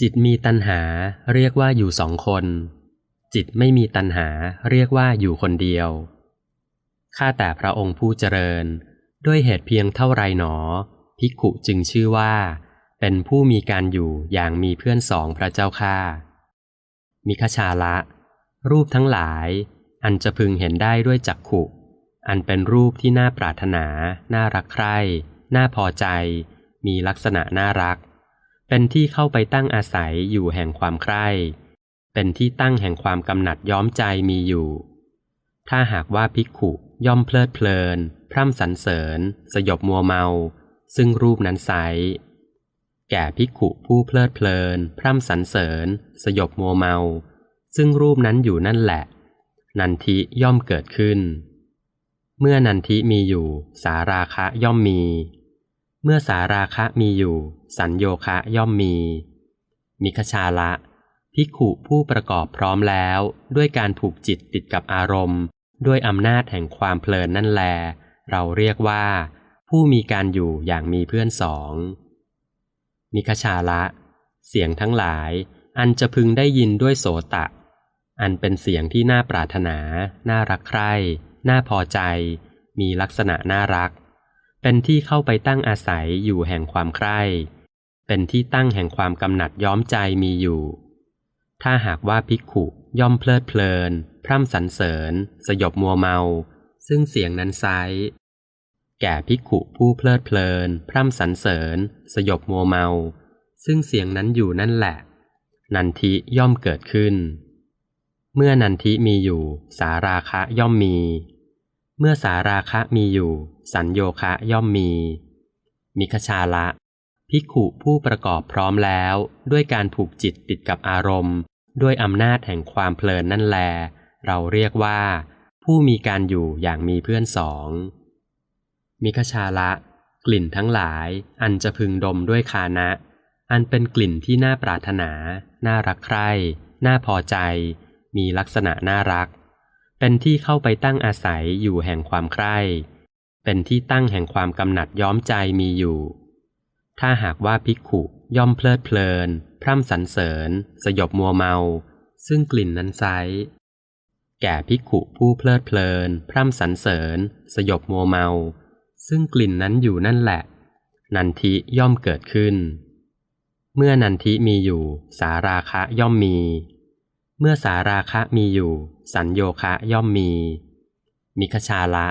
จิตมีตัณหาเรียกว่าอยู่สองคน จิตไม่มีตัณหาเรียกว่าอยู่คนเดียว ข้าแต่พระองค์ผู้เจริญ ด้วยเหตุเพียงเท่าไรหนอ ภิกขุจึงชื่อว่า เป็นผู้มีการอยู่อย่างมีเพื่อนสองพระเจ้าข้ามิคชาละ รูปทั้งหลาย อันจะพึงเห็นได้ด้วยจักขุ อันเป็นรูปที่น่าปรารถนา น่ารักใคร่ น่าพอใจ มีลักษณะน่ารัก เป็นที่เข้าไปตั้งอาศัยอยู่แห่งความใคร่ เป็นที่ตั้งแห่งความกำหนัดย้อมใจมีอยู่ ถ้าหากว่าภิกขุย่อมเพลิดเพลิน พร่ำสรรเสริญ สยบมัวเมา ซึ่งรูปนั้นไซแก่ภิกขุผู้เพลิดเพลิน พร่ำสรรเสริญ สยบมัวเมา ซึ่งรูปนั้นอยู่นั่นแหละ นันทิย่อมเกิดขึ้น เมื่อนันทิมีอยู่ สาราคะย่อมมี เมื่อสาราคะมีอยู่ สัญโยคะย่อมมี มิคชาละภิขุผู้ประกอบพร้อมแล้ว ด้วยการผูกจิตติดกับอารมณ์ ด้วยอำนาจแห่งความเพลินนั่นแล เราเรียกว่า ผู้มีการอยู่อย่างมีเพื่อนสอง มิคชาละ เสียงทั้งหลาย อันจะพึงได้ยินด้วยโสตะ อันเป็นเสียงที่น่าปรารถนา น่ารักใคร่ น่าพอใจ มีลักษณะน่ารัก เป็นที่เข้าไปตั้งอาศัยอยู่แห่งความใคร่ เป็นที่ตั้งแห่งความกำหนัดย้อมใจมีอยู่ ถ้าหากว่าภิกขุย่อมเพลิดเพลิน พร่ำสรรเสริญ สยบมัวเมา ซึ่งเสียงนั้นไซแก่ภิกขุผู้เพลิดเพลิน พร่ำสรรเสริญ สยบมัวเมา ซึ่งเสียงนั้นอยู่นั่นแหละ นันทิย่อมเกิดขึ้น เมื่อนันทิมีอยู่ สาราคะย่อมมี เมื่อสาราคะมีอยู่ สัญโยคะย่อมมี มิคชาละ ภิกขุผู้ประกอบพร้อมแล้ว ด้วยการผูกจิตติดกับอารมณ์ ด้วยอำนาจแห่งความเพลินนั่นแล เราเรียกว่า ผู้มีการอยู่อย่างมีเพื่อนสอง มิคชาละ กลิ่นทั้งหลาย อันจะพึงดมด้วยคานะ อันเป็นกลิ่นที่น่าปรารถนา น่ารักใคร่ น่าพอใจ มีลักษณะน่ารัก เป็นที่เข้าไปตั้งอาศัยอยู่แห่งความใคร่ เป็นที่ตั้งแห่งความกำหนัดย้อมใจมีอยู่ ถ้าหากว่าภิกขุย่อมเพลิดเพลิน พร่ำสรรเสริญ สยบมัวเมา ซึ่งกลิ่นนั้นไซแก่ภิกขุผู้เพลิดเพลิน พร่ำสรรเสริญ สยบมัวเมา ซึ่งกลิ่นนั้นอยู่นั่นแหละ นันทิย่อมเกิดขึ้น เมื่อนันทิมีอยู่ สาราคะย่อมมี เมื่อสาราคะมีอยู่ สัญโยคะย่อมมี มิคชาละ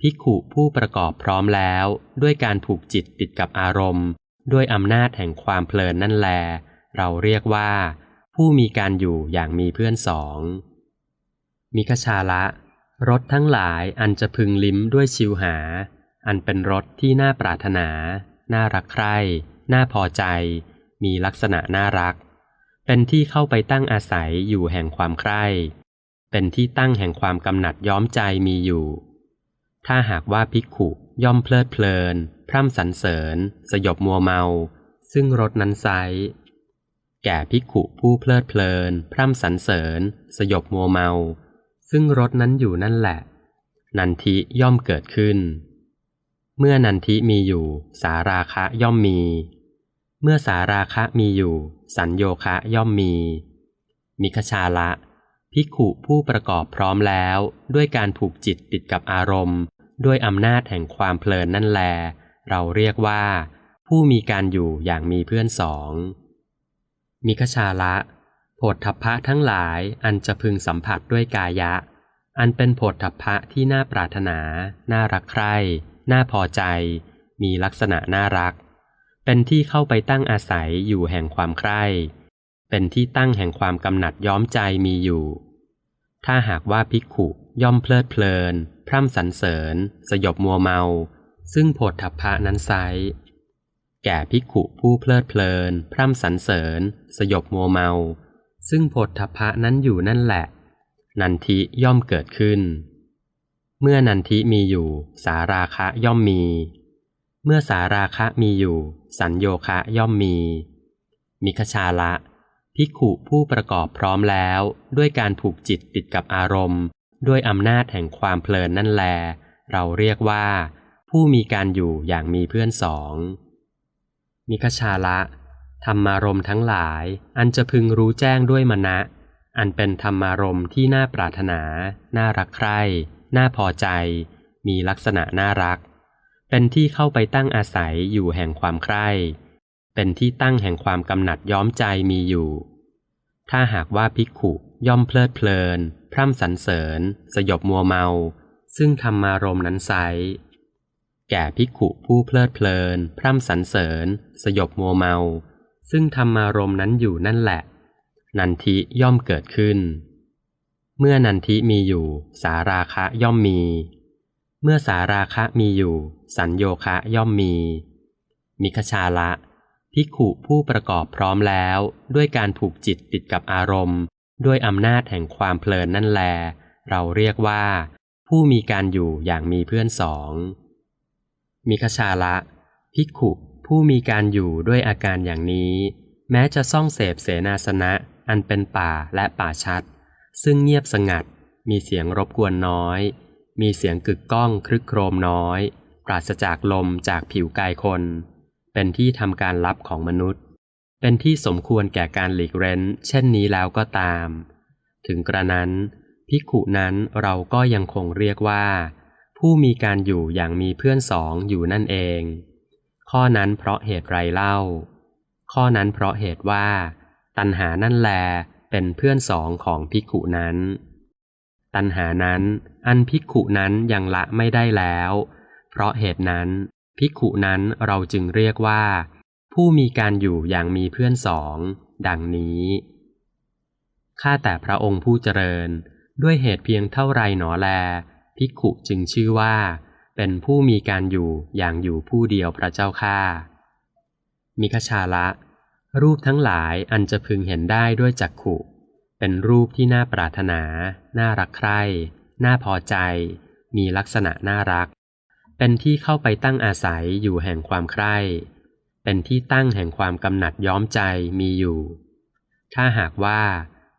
ภิกขุผู้ประกอบพร้อมแล้ว ด้วยการผูกจิตติดกับอารมณ์ ด้วยอำนาจแห่งความเพลินนั่นแล เราเรียกว่า ผู้มีการอยู่อย่างมีเพื่อนสอง มิคชาละรสทั้งหลายอันจะพึงลิ้มด้วยชิวหา อันเป็นรสที่น่าปรารถนา น่ารักใคร่ น่าพอใจ มีลักษณะน่ารัก เป็นที่เข้าไปตั้งอาศัยอยู่แห่งความใคร่ เป็นที่ตั้งแห่งความกำหนัดย้อมใจมีอยู่ ถ้าหากว่าภิกขุย่อมเพลิดเพลิน พร่ำสรรเสริญ สยบมัวเมา ซึ่งรสนั้นไซแก่ภิกขุผู้เพลิดเพลิน พร่ำสรรเสริญ สยบมัวเมา ซึ่งรสนั้นอยู่นั่นแหละ นันทิย่อมเกิดขึ้น เมื่อนันทิมีอยู่ สาราคะย่อมมี เมื่อสาราคะมีอยู่ สัญโยคะย่อมมี มิคชาละภิกขุผู้ประกอบพร้อมแล้ว ด้วยการผูกจิตติดกับอารมณ์ ด้วยอำนาจแห่งความเพลินนั่นแล เราเรียกว่า ผู้มีการอยู่อย่างมีเพื่อนสอง มิคชาละโผฏฐัพพะทั้งหลายอันจะพึงสัมผัสด้วยกายะ อันเป็นโผฏฐัพพะที่น่าปรารถนา น่ารักใคร่ น่าพอใจ มีลักษณะน่ารัก เป็นที่เข้าไปตั้งอาศัยอยู่แห่งความใคร่ เป็นที่ตั้งแห่งความกำหนัดย้อมใจมีอยู่ ถ้าหากว่าภิกขุย่อมเพลิดเพลิน พร่ำสรรเสริญ สยบมัวเมา ซึ่งโผฏฐัพพะนั้นไซแก่ภิกขุผู้เพลิดเพลิน พร่ำสรรเสริญ สยบมัวเมา ซึ่งโผฏฐัพพะนั้นอยู่นั่นแหละ นันทิย่อมเกิดขึ้น เมื่อนันทิมีอยู่ สาราคะย่อมมี เมื่อสาราคะมีอยู่ สัญโยคะย่อมมี มิคชาละภิกขุผู้ประกอบพร้อมแล้วด้วยการผูกจิตติดกับอารมณ์ ด้วยอำนาจแห่งความเพลินนั่นแล เราเรียกว่า ผู้มีการอยู่อย่างมีเพื่อนสองมิคชาละธรรมารมทั้งหลาย อันจะพึงรู้แจ้งด้วยมณะ อันเป็นธรรมารมที่น่าปรารถนา น่ารักใคร่ น่าพอใจ มีลักษณะน่ารัก เป็นที่เข้าไปตั้งอาศัยอยู่แห่งความใคร่ เป็นที่ตั้งแห่งความกำหนัดย้อมใจมีอยู่ ถ้าหากว่าภิกขุย่อมเพลิดเพลิน พร่ำสรรเสริญ สยบมัวเมา ซึ่งธรรมารมนั้นไซแก่ภิกขุผู้เพลิดเพลิน พร่ำสรรเสริญ สยบมัวเมา ซึ่งธรรมารมนั้นอยู่นั่นแหละ นันทิย่อมเกิดขึ้น เมื่อนันทิมีอยู่ สาราคะย่อมมี เมื่อสาราคะมีอยู่ สัญโยคะย่อมมี มิคชาละ ภิกขุผู้ประกอบพร้อมแล้ว ด้วยการผูกจิตติดกับอารมณ์ ด้วยอำนาจแห่งความเพลินนั่นแล เราเรียกว่า ผู้มีการอยู่อย่างมีเพื่อนสอง มิคชาละ ภิกขุผู้มีการอยู่ด้วยอาการอย่างนี้ แม้จะซ่องเสพเสนาสนะ อันเป็นป่าและป่าชัด ซึ่งเงียบสงัด มีเสียงรบกวนน้อย มีเสียงกึกก้องครึกโครมน้อย ปราศจากลมจากผิวกายคน เป็นที่ทำการลับของมนุษย์ เป็นที่สมควรแก่การหลีกเร้น เช่นนี้แล้วก็ตาม ถึงกระนั้นภิกุนั้นเราก็ยังคงเรียกว่า ผู้มีการอยู่อย่างมีเพื่อนสองอยู่นั่นเอง ข้อนั้นเพราะเหตุไรเล่า ข้อนั้นเพราะเหตุว่า ตัณหานั่นแลเป็นเพื่อนสองของภิกุนั้น ตัณหานั้น อันภิกขุนั้นยังละไม่ได้แล้ว เพราะเหตุนั้น ภิกขุนั้นเราจึงเรียกว่า ผู้มีการอยู่อย่างมีเพื่อนสอง ดังนี้ข้าแต่พระองค์ผู้เจริญ ด้วยเหตุเพียงเท่าไรหนอแล ภิกขุจึงชื่อว่า เป็นผู้มีการอยู่อย่างอยู่ผู้เดียวพระเจ้าข้ามิคชาละ รูปทั้งหลายอันจะพึงเห็นได้ด้วยจักขุ เป็นรูปที่น่าปรารถนา น่ารักใคร่ น่าพอใจ มีลักษณะน่ารัก เป็นที่เข้าไปตั้งอาศัยอยู่แห่งความใคร่ เป็นที่ตั้งแห่งความกำหนัดย้อมใจมีอยู่ ถ้าหากว่า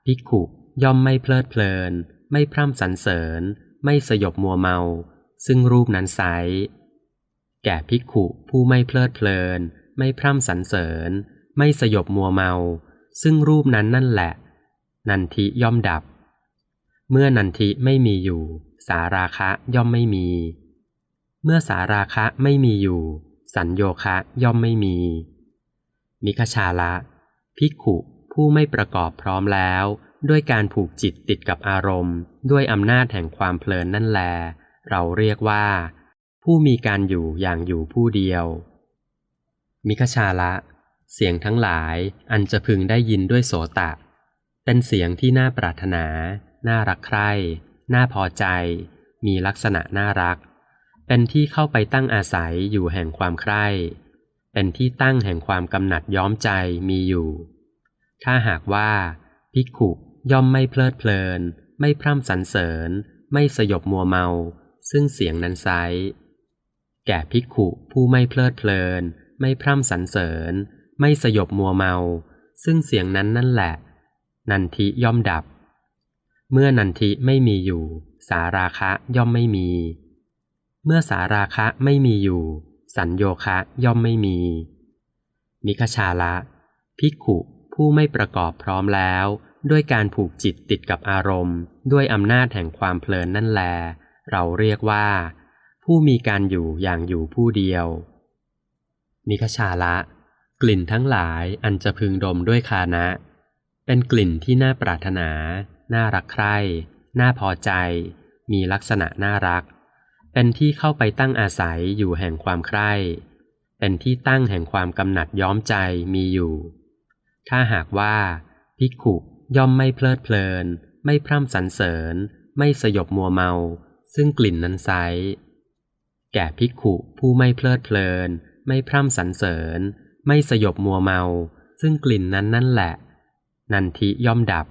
ภิกขุย่อมไม่เพลิดเพลิน ไม่พร่ำสรรเสริญ ไม่สยบมัวเมา ซึ่งรูปนั้นไซแก่ภิกขุผู้ไม่เพลิดเพลิน ไม่พร่ำสรรเสริญ ไม่สยบมัวเมา ซึ่งรูปนั้นนั่นแหละ นันทิย่อมดับ เมื่อนันทิไม่มีอยู่ สาราคะย่อมไม่มี เมื่อสาราคะไม่มีอยู่ สัญโยคะย่อมไม่มี มิคชาละ ภิกขุผู้ไม่ประกอบพร้อมแล้ว ด้วยการผูกจิตติดกับอารมณ์ ด้วยอำนาจแห่งความเพลินนั่นแล เราเรียกว่า ผู้มีการอยู่อย่างอยู่ผู้เดียว มิคชาละ เสียงทั้งหลายอันจะพึงได้ยินด้วยโสตะ เป็นเสียงที่น่าปรารถนา น่ารักใคร่ น่าพอใจ มีลักษณะน่ารัก เป็นที่เข้าไปตั้งอาศัยอยู่แห่งความใคร่ เป็นที่ตั้งแห่งความกำหนัดย้อมใจมีอยู่ ถ้าหากว่าภิกขุย่อมไม่เพลิดเพลิน ไม่พร่ำสรรเสริญ ไม่สยบมัวเมา ซึ่งเสียงนั้นไซแก่ภิกขุผู้ไม่เพลิดเพลิน ไม่พร่ำสรรเสริญ ไม่สยบมัวเมา ซึ่งเสียงนั้นนั่นแหละ นันทิย่อมดับ เมื่อนันทิไม่มีอยู่ สาราคะย่อมไม่มี เมื่อสาราคะไม่มีอยู่ สัญโยคะย่อมไม่มี มิคชาละภิกขุผู้ไม่ประกอบพร้อมแล้ว ด้วยการผูกจิตติดกับอารมณ์ ด้วยอำนาจแห่งความเพลินนั่นแล เราเรียกว่า ผู้มีการอยู่อย่างอยู่ผู้เดียว มิคชาละ กลิ่นทั้งหลายอันจะพึงดมด้วยคานะ เป็นกลิ่นที่น่าปรารถนา น่ารักใคร่ น่าพอใจ มีลักษณะน่ารัก เป็นที่เข้าไปตั้งอาศัยอยู่แห่งความใคร่ เป็นที่ตั้งแห่งความกำหนัดย้อมใจมีอยู่ ถ้าหากว่าภิกขุย่อมไม่เพลิดเพลิน ไม่พร่ำสรรเสริญ ไม่สยบมัวเมา ซึ่งกลิ่นนั้นไซแก่ภิกขุผู้ไม่เพลิดเพลิน ไม่พร่ำสรรเสริญ ไม่สยบมัวเมา ซึ่งกลิ่นนั้นนั่นแหละ นันทิย่อมดับ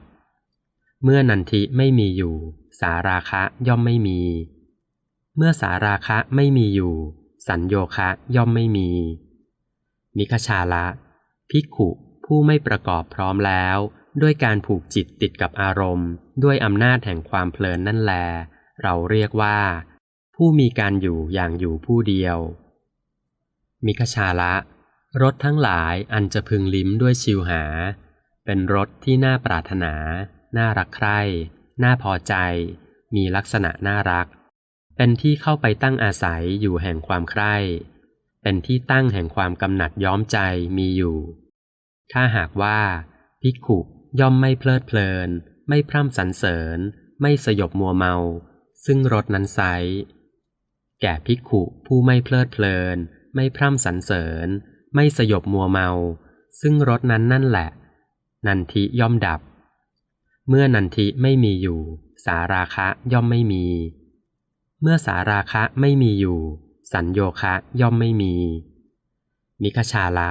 เมื่อนันทิไม่มีอยู่ สาราคะย่อมไม่มี เมื่อสาราคะไม่มีอยู่ สัญโยคะย่อมไม่มี มิคชาละ ภิกขุผู้ไม่ประกอบพร้อมแล้ว ด้วยการผูกจิตติดกับอารมณ์ ด้วยอำนาจแห่งความเพลินนั่นแล เราเรียกว่า ผู้มีการอยู่อย่างอยู่ผู้เดียว มิคชาละรสทั้งหลายอันจะพึงลิ้มด้วยชิวหา เป็นรสที่น่าปรารถนา น่ารักใคร่ น่าพอใจ มีลักษณะน่ารัก เป็นที่เข้าไปตั้งอาศัยอยู่แห่งความใคร่ เป็นที่ตั้งแห่งความกำหนัดย้อมใจมีอยู่ ถ้าหากว่า ภิกขุย่อมไม่เพลิดเพลิน ไม่พร่ำสรรเสริญ ไม่สยบมัวเมา ซึ่งรสนั้นไซแก่ภิกขุผู้ไม่เพลิดเพลิน ไม่พร่ำสรรเสริญ ไม่สยบมัวเมา ซึ่งรสนั้นนั่นแหละ นันทิย่อมดับ เมื่อนันทิไม่มีอยู่ สาราคะย่อมไม่มี เมื่อสาราคะไม่มีอยู่ สัญโยคะย่อมไม่มีนิคชาละ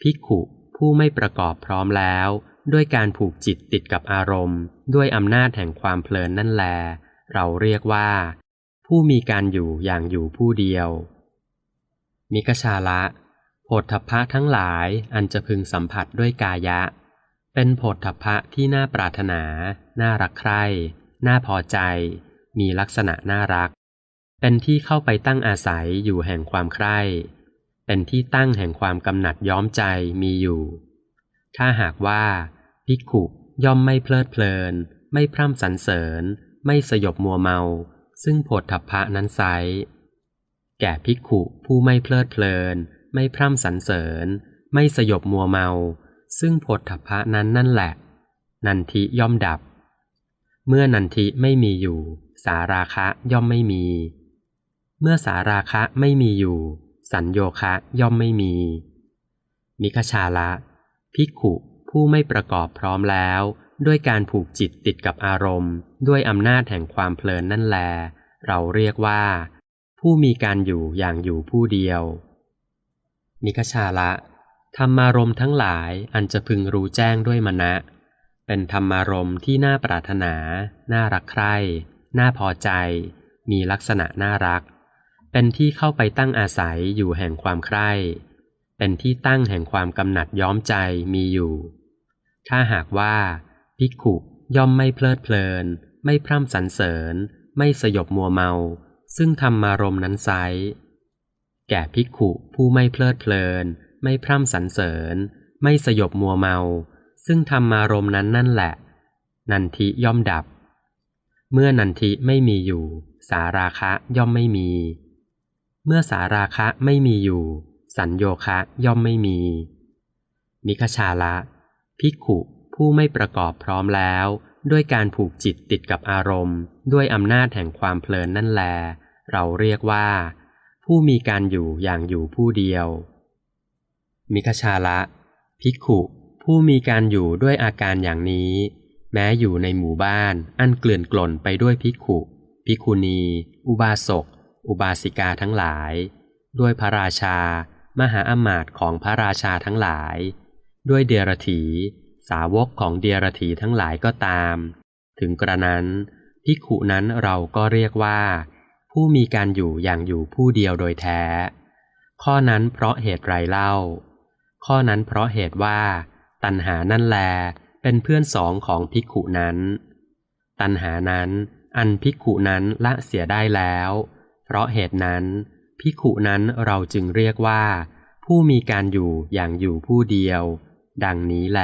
ภิกขุผู้ไม่ประกอบพร้อมแล้ว ด้วยการผูกจิตติดกับอารมณ์ ด้วยอำนาจแห่งความเพลินนั่นแล เราเรียกว่า ผู้มีการอยู่อย่างอยู่ผู้เดียวนิคชาละโผฏฐัพพะทั้งหลายอันจะพึงสัมผัสด้วยกายะ เป็นโผฏฐัพพะที่น่าปรารถนา น่ารักใคร่ น่าพอใจ มีลักษณะน่ารัก เป็นที่เข้าไปตั้งอาศัยอยู่แห่งความใคร่ เป็นที่ตั้งแห่งความกำหนัดย้อมใจมีอยู่ ถ้าหากว่าภิกขุย่อมไม่เพลิดเพลิน ไม่พร่ำสรรเสริญ ไม่สยบมัวเมา ซึ่งโผฏฐัพพะนั้นไซแก่ภิกขุผู้ไม่เพลิดเพลิน ไม่พร่ำสรรเสริญ ไม่สยบมัวเมา ซึ่งโผฏฐัพะนั้นนั่นแหละ นันทิย่อมดับ เมื่อนันทิไม่มีอยู่ สาราคะย่อมไม่มี เมื่อสาราคะไม่มีอยู่ สัญโยคะย่อมไม่มี มิคชาละภิกขุผู้ไม่ประกอบพร้อมแล้ว ด้วยการผูกจิตติดกับอารมณ์ ด้วยอำนาจแห่งความเพลินนั่นแล เราเรียกว่า ผู้มีการอยู่อย่างอยู่ผู้เดียวนิคชาละ ธรรมารมทั้งหลายอันจะพึงรู้แจ้งด้วยมณะ เป็นธรรมารมที่น่าปรารถนา น่ารักใคร่ น่าพอใจ มีลักษณะน่ารัก เป็นที่เข้าไปตั้งอาศัยอยู่แห่งความใคร่ เป็นที่ตั้งแห่งความกำหนัดย้อมใจมีอยู่ ถ้าหากว่าภิกขุย่อมไม่เพลิดเพลิน ไม่พร่ำสรรเสริญ ไม่สยบมัวเมา ซึ่งธรรมารมนั้นไซแก่ภิกขุผู้ไม่เพลิดเพลิน ไม่พร่ำสรรเสริญ ไม่สยบมัวเมา ซึ่งธรรมารมณ์นั้นนั่นแหละ นันทิย่อมดับ เมื่อนันทิไม่มีอยู่ สาราคะย่อมไม่มี เมื่อสาราคะไม่มีอยู่ สัญโยคะย่อมไม่มี มิคชาละ ภิกขุผู้ไม่ประกอบพร้อมแล้ว ด้วยการผูกจิตติดกับอารมณ์ ด้วยอำนาจแห่งความเพลินนั่นแล เราเรียกว่า ผู้มีการอยู่อย่างอยู่ผู้เดียว มิคชาละภิกขุผู้มีการอยู่ด้วยอาการอย่างนี้ แม้อยู่ในหมู่บ้าน อันเกลื่อนกล่นไปด้วยภิกขุ ภิกขุณี อุบาสก อุบาสิกาทั้งหลาย ด้วยพระราชา มหาอมาตย์ของพระราชาทั้งหลาย ด้วยเดียรถี สาวกของเดียรถีทั้งหลายก็ตาม ถึงกระนั้นภิกขุนั้นเราก็เรียกว่า ผู้มีการอยู่อย่างอยู่ผู้เดียวโดยแท้ ข้อนั้นเพราะเหตุไรเล่า ข้อนั้นเพราะเหตุว่า ตัณหานั่นแลเป็นเพื่อนสองของภิกขุนั้น ตัณหานั้นอันภิกขุนั้นละเสียได้แล้ว เพราะเหตุนั้นภิกขุนั้นเราจึงเรียกว่า ผู้มีการอยู่อย่างอยู่ผู้เดียว ดังนี้แล